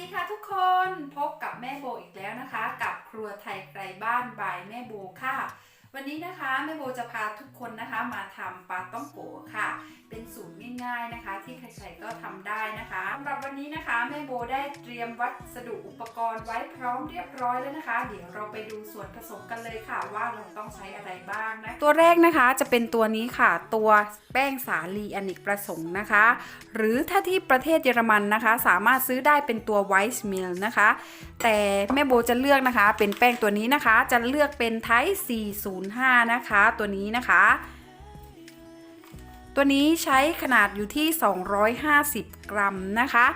ดีค่ะทุกคนพบกับแม่โบอีกแล้วนะคะ กับครัวไทยไกลบ้านบายแม่โบค่ะ วันนี้นะคะแม่โบจะพาทุกคนนะคะมาทำปลาต้องโกค่ะ เป็นสูตรง่ายๆนะคะ ที่ใครๆก็ทำได้นะคะสำหรับวันนี้นะคะแม่โบได้เตรียมวัสดุอุปกรณ์ไว้พร้อมเรียบร้อยแล้วนะคะ เดี๋ยวเราไปดูส่วนผสมกันเลยค่ะ ว่าเราต้องใช้อะไรบ้างนะตัวแรกนะคะจะเป็นตัวนี้ค่ะ ตัวแป้งสาลีอเนกประสงค์นะคะ หรือถ้าที่ประเทศเยอรมันนะคะ สามารถซื้อได้เป็นตัว White Mill นะคะ แต่แม่โบจะเลือกนะคะ เป็นแป้งตัวนี้นะคะ จะเลือกเป็นไทป์0.5 นะคะ ตัวนี้นะคะ ตัวนี้ใช้ขนาดอยู่ที่ 250 กรัมนะคะ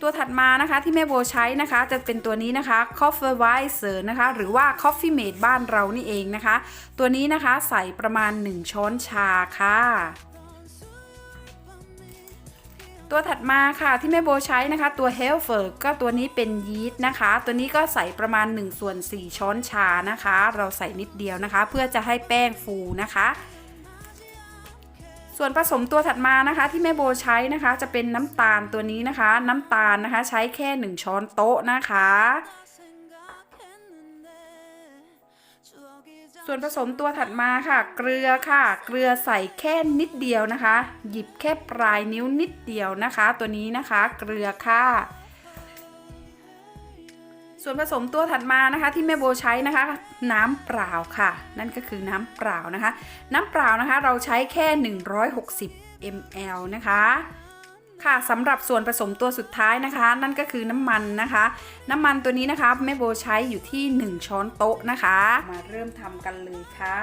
ตัวถัดมานะคะที่แม่โบใช้นะคะจะเป็นตัวนี้นะคะ Coffee w i s e r นะคะหรือว่า Coffee Mate บ้านเรานี่เองนะคะ ตัวนี้นะคะใส่ประมาณ 1 ช้อนชาค่ะ ตัวถัดมาค่ะที่แม่โบใช้นะคะ ตัวเฮลเฟอร์ก็ตัวนี้เป็นยีสต์นะคะ ตัวนี้ก็ใส่ประมาณ1ส่วน4ช้อนชานะคะ เราใส่นิดเดียวนะคะ เพื่อจะให้แป้งฟูนะคะ ส่วนผสมตัวถัดมานะคะ ที่แม่โบใช้นะคะ จะเป็นน้ำตาลตัวนี้นะคะ น้ำตาลนะคะ ใช้แค่ 1 ช้อนโต๊ะนะคะ ส่วนผสมตัวถัดมาค่ะ เกลือค่ะ เกลือใส่แค่นิดเดียวนะคะ หยิบแค่ปลายนิ้วนิดเดียวนะคะ ตัวนี้นะคะ เกลือค่ะ ส่วนผสมตัวถัดมานะคะ ที่แม่โบใช้นะคะ น้ำเปล่าค่ะ นั่นก็คือน้ำเปล่านะคะ น้ำเปล่านะคะ เราใช้แค่ 160 ml นะคะ ค่ะสำหรับส่วนผสมตัวสุดท้ายนะคะ นั่นก็คือน้ำมันนะคะ น้ำมันตัวนี้นะคะแม่โบใช้อยู่ที่ 1 ช้อนโต๊ะนะคะ มาเริ่มทำกันเลยค่ะ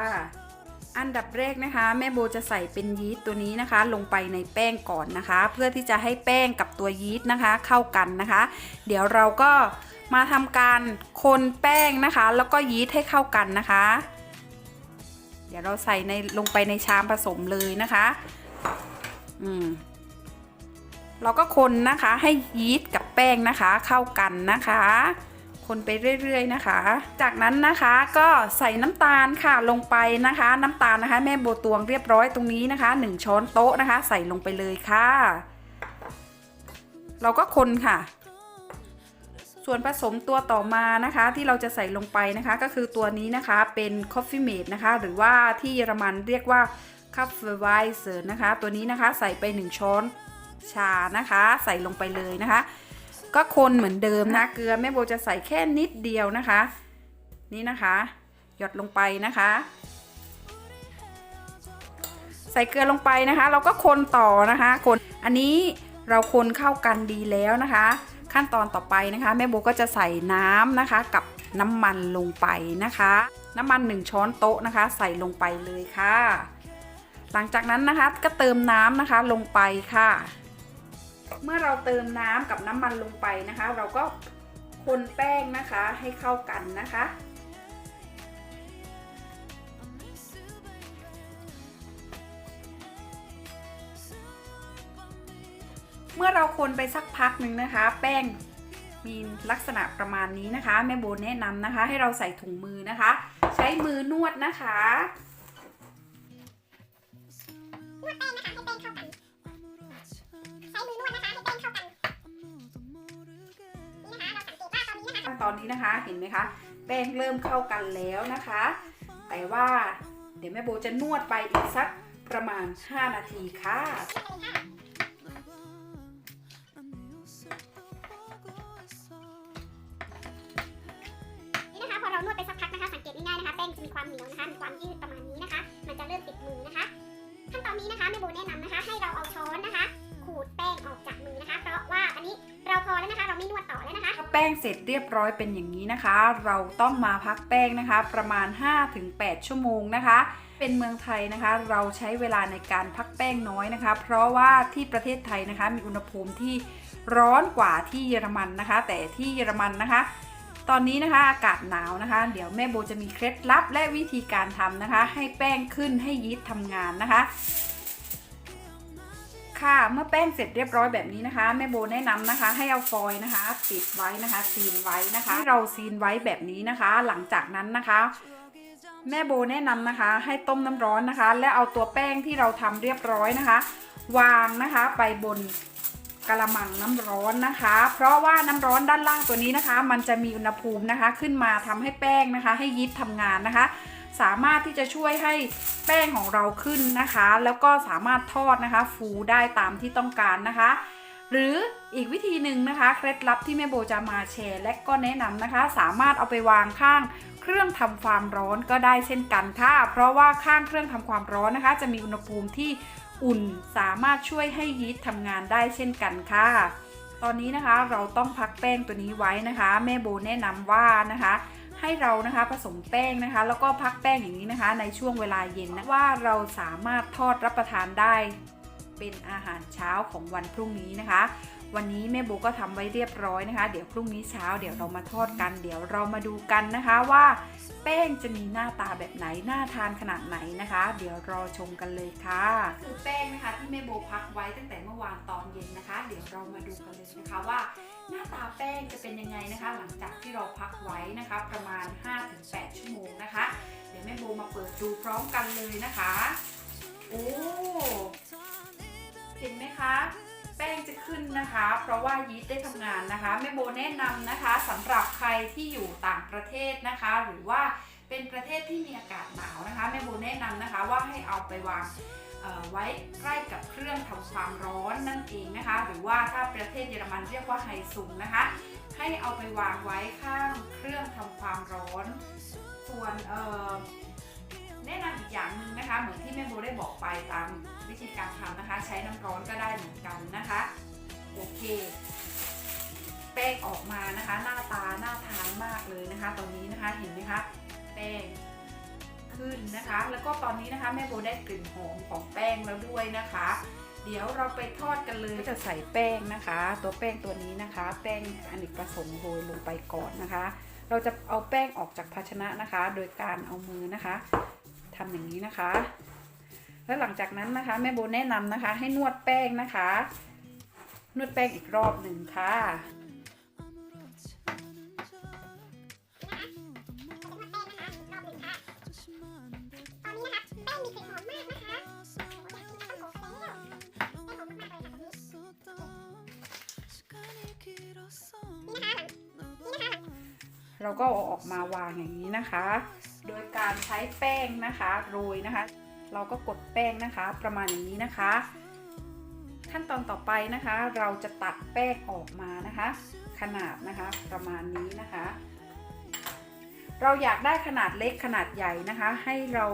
อันดับแรกนะคะ แม่โบจะใส่เป็นยีสต์ตัวนี้นะคะ ลงไปในแป้งก่อนนะคะ เพื่อที่จะให้แป้งกับตัวยีสต์นะคะ เข้ากันนะคะ เดี๋ยวเราก็มาทำการคนแป้งนะคะ แล้วก็ยีสต์ให้เข้ากันนะคะ เดี๋ยวเราใส่ในลงไปในชามผสมเลยนะคะ อืม เราก็คนนะคะให้ยีสต์กับแป้งนะคะ เข้ากันนะคะ คนไปเรื่อยๆนะคะ จากนั้นนะคะก็ใส่น้ำตาลค่ะลงไปนะคะ น้ำตาลนะคะ แม่โบตวงเรียบร้อยตรงนี้นะคะ 1 ช้อนโต๊ะนะคะ ใส่ลงไปเลยค่ะ เราก็คนค่ะส่วนผสมตัวต่อมานะคะที่เราจะใส่ลงไปนะคะ ก็คือตัวนี้นะคะเป็น Coffee Mate นะคะ หรือว่าที่เยอรมันเรียกว่า c a f e w e i s e r นะคะ ตัวนี้นะคะใส่ไป 1 ช้อน ชานะคะ ใส่ลงไปเลยนะคะ ก็คนเหมือนเดิมนะเกลือแม่โบจะใส่แค่นิดเดียวนะคะ นี่นะคะ หยดลงไปนะคะ ใส่เกลือลงไปนะคะ เราก็คนต่อนะคะ คนอันนี้เราคนเข้ากันดีแล้วนะคะ ขั้นตอนต่อไปนะคะ แม่โบก็จะใส่น้ำนะคะกับน้ำมันลงไปนะคะ น้ำมัน 1 ช้อนโต๊ะนะคะ ใส่ลงไปเลยค่ะ หลังจากนั้นนะคะก็เติมน้ำนะคะลงไปค่ะ เมื่อเราเติมน้ำกับน้ำมันลงไปนะคะ เราก็คนแป้งนะคะให้เข้ากันนะคะ เมื่อเราคนไปสักพักหนึ่งนะคะ แป้งมีลักษณะประมาณนี้นะคะ แม่โบแนะนำนะคะ ให้เราใส่ถุงมือนะคะ ใช้มือนวดนะคะนวดแป้งนะคะให้แป้งเข้ากัน มือนวดนะคะให้แป้งเข้ากันนี่นะคะเราสังเกตว่าตอนนี้นะคะขั้นตอนนี้นะคะเห็นไหมคะแป้งเริ่มเข้ากันแล้วนะคะ แต่ว่าเดี๋ยวแม่โบจะนวดไปอีกสักประมาณ 5 นาทีค่ะนี่นะคะพอเรานวดไปสักพักนะคะ สังเกตง่ายๆนะคะ แป้งจะมีความเหนียวนะคะ มีความยืดประมาณนี้นะคะ มันจะเริ่มติดมือนะคะ ขั้นตอนนี้นะคะแม่โบแนะนำนะคะ ให้เราเอาช้อนนะคะ ขูดแป้งออกจากมือนะคะ เพราะว่าอันนี้เราพอแล้วนะคะ เราไม่นวดต่อแล้วนะคะ แป้งเสร็จเรียบร้อยเป็นอย่างนี้นะคะ เราต้องมาพักแป้งนะคะ ประมาณ 5-8 ชั่วโมงนะคะ เป็นเมืองไทยนะคะ เราใช้เวลาในการพักแป้งน้อยนะคะ เพราะว่าที่ประเทศไทยนะคะ มีอุณหภูมิที่ร้อนกว่าที่เยอรมันนะคะ แต่ที่เยอรมันนะคะ ตอนนี้นะคะอากาศหนาวนะคะ เดี๋ยวแม่โบจะมีเคล็ดลับและวิธีการทำนะคะ ให้แป้งขึ้นให้ยีสต์ทำงานนะคะ ค่ะ เมื่อแป้งเสร็จเรียบร้อยแบบนี้นะคะ แม่โบแนะนำนะคะ ให้เอาฟอยล์นะคะ ปิดไว้นะคะ ซีนไว้นะคะให้เราซีนไว้แบบนี้นะคะ หลังจากนั้นนะคะ แม่โบแนะนำนะคะ ให้ต้มน้ำร้อนนะคะ และเอาตัวแป้งที่เราทำเรียบร้อยนะคะ วางนะคะไปบนกระมังน้ำร้อนนะคะ เพราะว่าน้ำร้อนด้านล่างตัวนี้นะคะ มันจะมีอุณหภูมินะคะ ขึ้นมาทำให้แป้งนะคะ ให้ยีสต์ทำงานนะคะ สามารถที่จะช่วยให้แป้งของเราขึ้นนะคะ แล้วก็สามารถทอดนะคะ ฟูได้ตามที่ต้องการนะคะ หรืออีกวิธีหนึ่งนะคะ เคล็ดลับที่แม่โบจะมาแชร์ และก็แนะนำนะคะ สามารถเอาไปวางข้างเครื่องทำความร้อนก็ได้เช่นกันค่ะ เพราะว่าข้างเครื่องทำความร้อนนะคะ จะมีอุณหภูมิที่อุ่นสามารถช่วยให้ยีสต์ทำงานได้เช่นกันค่ะ ตอนนี้นะคะเราต้องพักแป้งตัวนี้ไว้นะคะ แม่โบแนะนำว่านะคะ ให้เรานะคะผสมแป้งนะคะ แล้วก็พักแป้งอย่างนี้นะคะ ในช่วงเวลาเย็นนะว่าเราสามารถทอดรับประทานได้ เป็นอาหารเช้าของวันพรุ่งนี้นะคะ วันนี้แม่โบก็ทำไว้เรียบร้อยนะคะ เดี๋ยวพรุ่งนี้เช้าเดี๋ยวเรามาทอดกัน เดี๋ยวเรามาดูกันนะคะว่าแป้งจะมีหน้าตาแบบไหนหน่าทานขนาดไหนนะคะ เดี๋ยวรอชมกันเลยค่ะคือแป้งนะคะที่แม่โบพักไว้ตั้งแต่เมื่อวานตอนเย็นนะคะ เดี๋ยวเรามาดูกันเลยนะคะว่า หน้าตาแป้งจะเป็นยังไงนะคะ หลังจากที่เราพักไว้นะคะ ประมาณ 5-8 ชั่วโมงนะคะ เดี๋ยวแม่โบมาเปิดดูพร้อมกันเลยนะคะ โอ้ เห็นไหมคะแป้งจะขึ้นนะคะ เพราะว่ายีสต์ได้ทำงานนะคะแม่โบแนะนำนะคะสำหรับใครที่อยู่ต่างประเทศนะคะ หรือว่าเป็นประเทศที่มีอากาศหนาวนะคะแม่โบแนะนำนะคะว่าให้เอาไปวางไว้ใกล้กับเครื่องทำความร้อนนั่นเองนะคะ หรือว่าถ้าประเทศเยอรมันเรียกว่าไฮซุงนะคะ ให้เอาไปวางไว้ข้างเครื่องทำความร้อน ส่วน แนะนำอีกอย่างหนึ่งนะคะเหมือนที่แม่โบได้บอกไปตามวิธีการทำนะคะ ใช้น้ำร้อนก็ได้เหมือนกันนะคะโอเคแป้งออกมานะคะ หน้าตาหน่าทานมากเลยนะคะตอนนี้นะคะเห็นไหมคะแป้งขึ้นนะคะ แล้วก็ตอนนี้นะคะแม่โบได้กลิ่นหอมของแป้งแล้วด้วยนะคะ เดี๋ยวเราไปทอดกันเลยก็จะใส่แป้งนะคะ ตัวแป้งตัวนี้นะคะ แป้งอเนกประสงค์โรยลงไปก่อนนะคะ เราจะเอาแป้งออกจากภาชนะนะคะ โดยการเอามือนะคะ ทำอย่างนี้นะคะ แล้วหลังจากนั้นนะคะ แม่โบแนะนำนะคะ ให้นวดแป้งนะคะ นวดแป้งอีกรอบหนึ่งค่ะตอนนี้นะคะแป้งมีกลิ่นหอมมากนะคะอยากกินข้าวโพดแล้วแป้งหอมมากๆเลยค่ะตอนนี้นี่นะคะนี่นะคะเราก็เอาออกมาวางอย่างนี้นะคะ โดยการใช้แป้งนะคะโรยนะคะ เราก็กดแป้งนะคะประมาณอย่างนี้นะคะ ขั้นตอนต่อไปนะคะ เราจะตัดแป้งออกมานะคะ ขนาดนะคะประมาณนี้นะคะ เราอยากได้ขนาดเล็กขนาดใหญ่นะคะ ให้เรา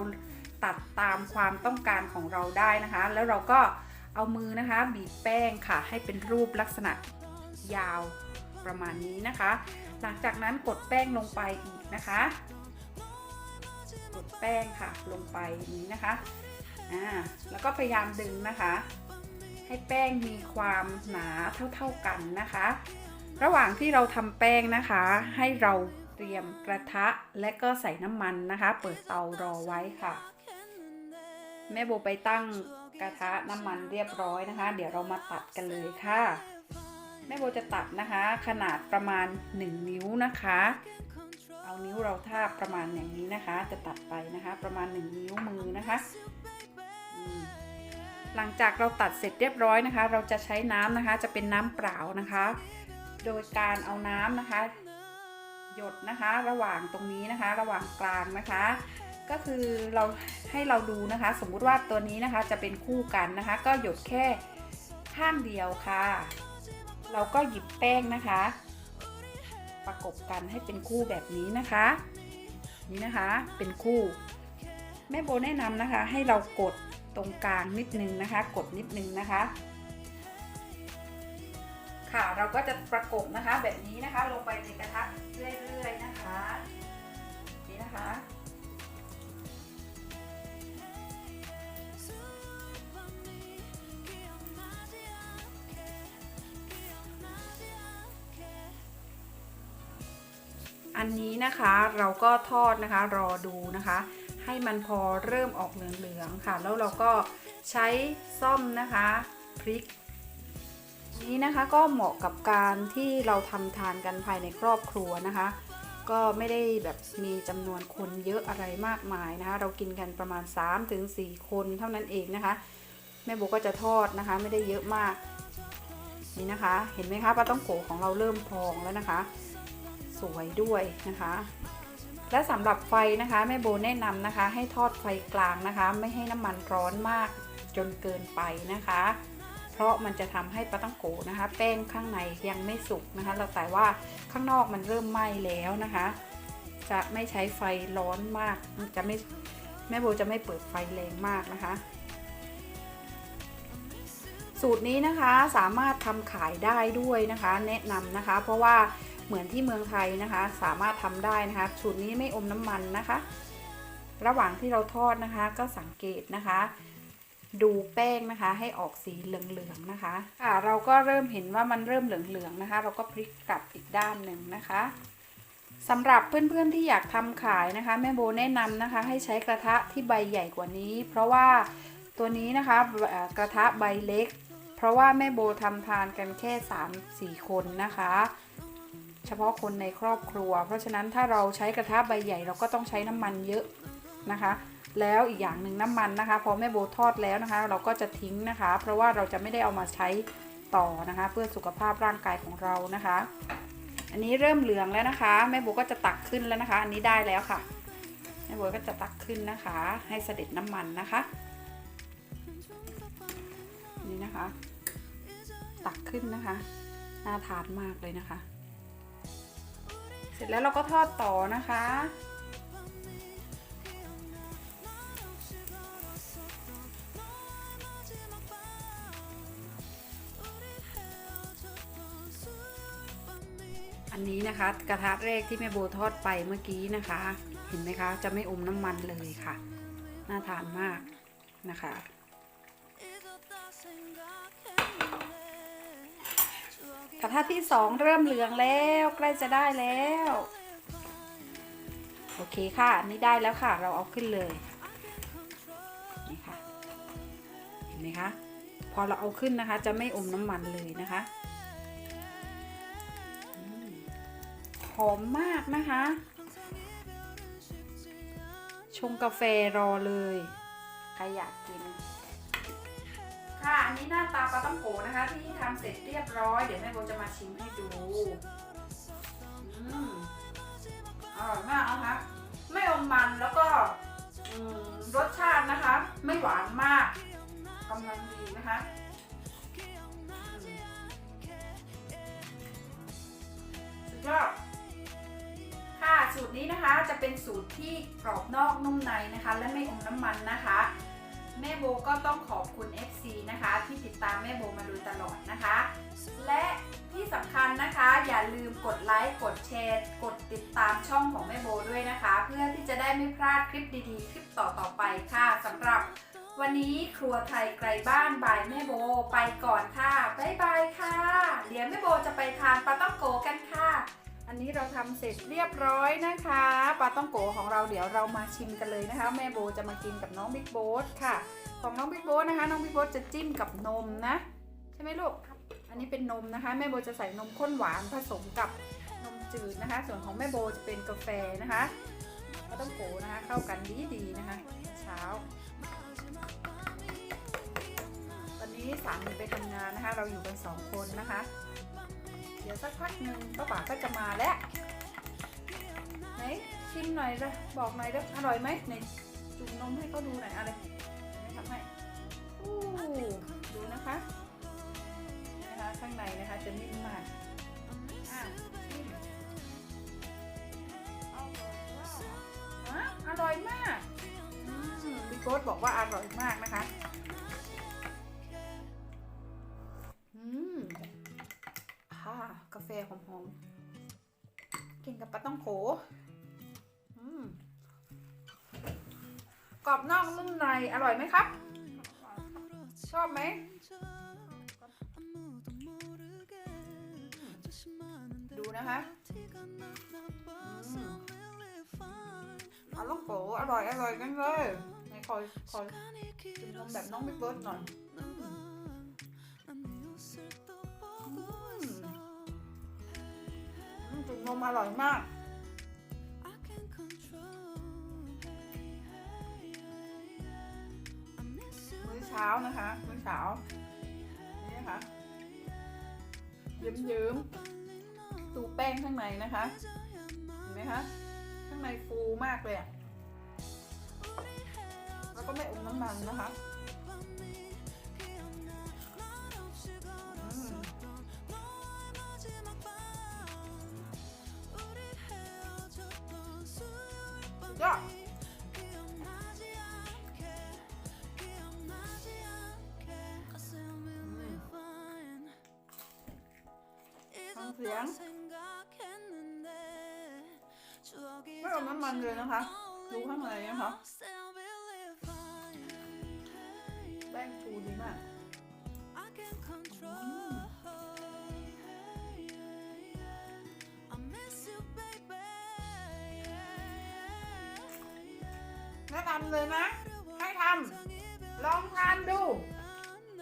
ตัดตามความต้องการของเราได้นะคะ แล้วเราก็เอามือนะคะ บีบแป้งค่ะ ให้เป็นรูปลักษณะยาวประมาณนี้นะคะ หลังจากนั้นกดแป้งลงไปอีกนะคะ แป้งค่ะลงไปนี้นะคะอ่าแล้วก็พยายามดึงนะคะ ให้แป้งมีความหนาเท่าๆกันนะคะ ระหว่างที่เราทำแป้งนะคะ ให้เราเตรียมกระทะและก็ใส่น้ำมันนะคะ เปิดเตารอไว้ค่ะ แม่โบไปตั้งกระทะน้ำมันเรียบร้อยนะคะ เดี๋ยวเรามาตัดกันเลยค่ะแม่โบจะตัดนะคะ ขนาดประมาณ 1 นิ้วนะคะ เอานิ้วเราทาบประมาณอย่างนี้นะคะ จะตัดไปนะคะ ประมาณ 1 นิ้วมือนะคะ หลังจากเราตัดเสร็จเรียบร้อยนะคะ เราจะใช้น้ำนะคะ จะเป็นน้ำเปล่านะคะ โดยการเอาน้ำนะคะ หยดนะคะระหว่างตรงนี้นะคะ ระหว่างกลางนะคะ ก็คือเราให้เราดูนะคะ สมมุติว่าตัวนี้นะคะจะเป็นคู่กันนะคะ ก็หยดแค่ข้างเดียวค่ะ เราก็หยิบแป้งนะคะ ประกบกันให้เป็นคู่แบบนี้นะคะ นี่นะคะเป็นคู่ แม่โบแนะนำนะคะ ให้เรากดตรงกลางนิดนึงนะคะ กดนิดนึงนะคะ ค่ะเราก็จะประกบนะคะแบบนี้นะคะ ลงไปในกระทะเรื่อยๆนะคะ อันนี้นะคะเราก็ทอดนะคะรอดูนะคะ ให้มันพอเริ่มออกเหลืองๆค่ะ แล้วเราก็ใช้ซ่อมนะคะพริก นี้นะคะก็เหมาะกับการที่เราทำทานกันภายในครอบครัวนะคะ ก็ไม่ได้แบบมีจำนวนคนเยอะอะไรมากมายนะคะ เรากินกันประมาณ 3-4 คนเท่านั้นเองนะคะแม่โบก็จะทอดนะคะ ไม่ได้เยอะมากนี่นะคะ เห็นไหมคะปลาต้องโกของเราเริ่มพองแล้วนะคะ สวยด้วยนะคะ และสำหรับไฟนะคะแม่โบแนะนำนะคะ ให้ทอดไฟกลางนะคะ ไม่ให้น้ำมันร้อนมากจนเกินไปนะคะ เพราะมันจะทำให้ปลาต้องโกนะคะ แป้งข้างในยังไม่สุกนะคะเราแต่ว่าข้างนอกมันเริ่มไหม้แล้วนะคะ จะไม่ใช้ไฟร้อนมากจะไม่แม่โบจะไม่เปิดไฟแรงมากนะคะสูตรนี้นะคะสามารถทำขายได้ด้วยนะคะ แนะนำนะคะ เพราะว่า เหมือนที่เมืองไทยนะคะ สามารถทำได้นะคะสูตรนี้ไม่อมน้ำมันนะคะ ระหว่างที่เราทอดนะคะก็สังเกตนะคะ ดูแป้งนะคะ ให้ออกสีเหลืองๆนะคะค่ะเราก็เริ่มเห็นว่ามันเริ่มเหลืองๆนะคะ เราก็พลิกกลับอีกด้านหนึ่งนะคะสำหรับเพื่อนๆที่อยากทำขายนะคะ แม่โบแนะนำนะคะ ให้ใช้กระทะที่ใบใหญ่กว่านี้ เพราะว่าตัวนี้นะคะกระทะใบเล็ก เพราะว่าแม่โบทำทานกันแค่ 3-4 คนนะคะ เฉพาะคนในครอบครัว เพราะฉะนั้นถ้าเราใช้กระทะใบใหญ่เราก็ต้องใช้น้ำมันเยอะนะคะ แล้วอีกอย่างหนึ่งน้ำมันนะคะพอแม่โบทอดแล้วนะคะ เราก็จะทิ้งนะคะ เพราะว่าเราจะไม่ได้เอามาใช้ต่อนะคะ เพื่อสุขภาพร่างกายของเรานะคะ อันนี้เริ่มเหลืองแล้วนะคะ แม่โบก็จะตักขึ้นแล้วนะคะ อันนี้ได้แล้วค่ะแม่โบก็จะตักขึ้นนะคะ ให้เสด็จน้ำมันนะคะนี่นะคะ ตักขึ้นนะคะน่าทานมากเลยนะคะ สร็จแล้วเราก็ทอดต่อนะคะ อันนี้นะคะกระทะแรกที่แม่โบทอดไปเมื่อกี้นะคะ เห็นไหมคะ จะไม่อมน้ำมันเลยค่ะ น่าทานมากนะคะ กระทะที่สองเริ่มเหลืองแล้วใกล้จะได้แล้ว โอเคค่ะนนี้ได้แล้วค่ะ เราเอาขึ้นเลยนี่ค่ะเห็นไหมคะพอเราเอาขึ้นนะคะ จะไม่อมน้ำมันเลยนะคะหอมมากนะคะ ชงกาแฟรอเลย ใครอยากกิน อันนี้หน้าตาปลาต้องโกนะคะที่ทำเสร็จเรียบร้อย เดี๋ยวแม่โบจะมาชิมให้ดูอืมอร่อยมากนะคะไม่อมมันแล้วก็รสชาตินะคะ ไม่หวานมากกำลังดีนะคะสุดยอดค่ะสูตรนี้นะคะจะเป็นสูตรที่กรอบนอกนุ่มในนะคะ และไม่อมน้ำมันนะคะ แม่โบก็ต้องขอบคุณ FC นะคะที่ ตามแม่โบมาโดยตลอดนะคะ และที่สำคัญนะคะ อย่าลืมกดไลค์กดแชร์กดติดตามช่องของแม่โบด้วยนะคะ เพื่อที่จะได้ไม่พลาดคลิปดีๆ คลิปต่อๆไปค่ะสำหรับวันนี้ครัวไทยไกลบ้านบายแม่โบไปก่อนค่ะบ๊ายบายค่ะ เดี๋ยวแม่โบจะไปทานปลาต้องโกกันค่ะ อันนี้เราทำเสร็จเรียบร้อยนะคะปลาต้องโกของเราเดี๋ยวเรามาชิมกันเลยนะคะ แม่โบจะมากินกับน้องบิ๊กโบ๊ทค่ะ ของน้องบิ๊กโบ๊ทนะคะ น้องบิ๊กโบ๊ทจะจิ้มกับนมนะ ใช่ไหมลูก อันนี้เป็นนมนะคะ แม่โบจะใส่นมข้นหวานผสมกับนมจืดนะคะ ส่วนของแม่โบจะเป็นกาแฟนะคะปลาต้องโกนะคะ เข้ากันดีดีนะคะ เช้า วันนี้สามีไปทำงานนะคะ เราอยู่กันสองคนนะคะ เดี๋ยวสักพักหนึ่งป้าป๋าก็จะมาแล้วไหนชิมหน่อยลยบอกหน่อยเด้อร่อยไหมไหนจุ่มนมให้เขาดูหน่อยอะไร ดูนะคะนะคะ ข้างในนะคะจะนิ่มมากอะชิมฮะอร่อยมากอืมพี่โก๊ตบอกว่าอร่อยมากนะคะอืมค่ะกาแฟหอมๆกินกับปลาต้องโขอืมกรอบนอกนุ่มในอร่อยไหมครับ ชอบไหมดูนะคะอืมปลาต้องโขอร่อยอร่อยกันเลยไหนคอยคอยกินนมแบบน้องบิ๊กเบิร์ดหน่อยจุ่มนมอร่อยมาก เช้านะคะมื้อเช้านี่นะคะเยิ้มๆดูแป้งข้างในนะคะเห็นไหมคะข้างในฟูมากเลยอะแล้วก็ไม่อมน้ำมันนะคะยอด เสียง ไม่เอาน้ำมันเลยนะคะ ดูข้างในนะคะแป้งฟูดีมากแนะนำเลยนะ ให้ทำลองทานดู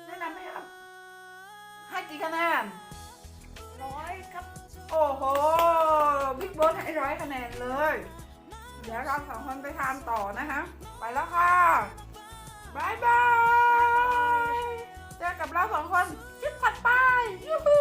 แนะนำให้ครับให้กี่คะแนน ร้อยครับ โอ้โหบิ๊กโบสให้ร้อยคะแนนเลย เดี๋ยวเราสองคนไปทานต่อนะคะ ไปแล้วค่ะบายบายเจอกับเราสองคนคลิปถัดไปยูฮู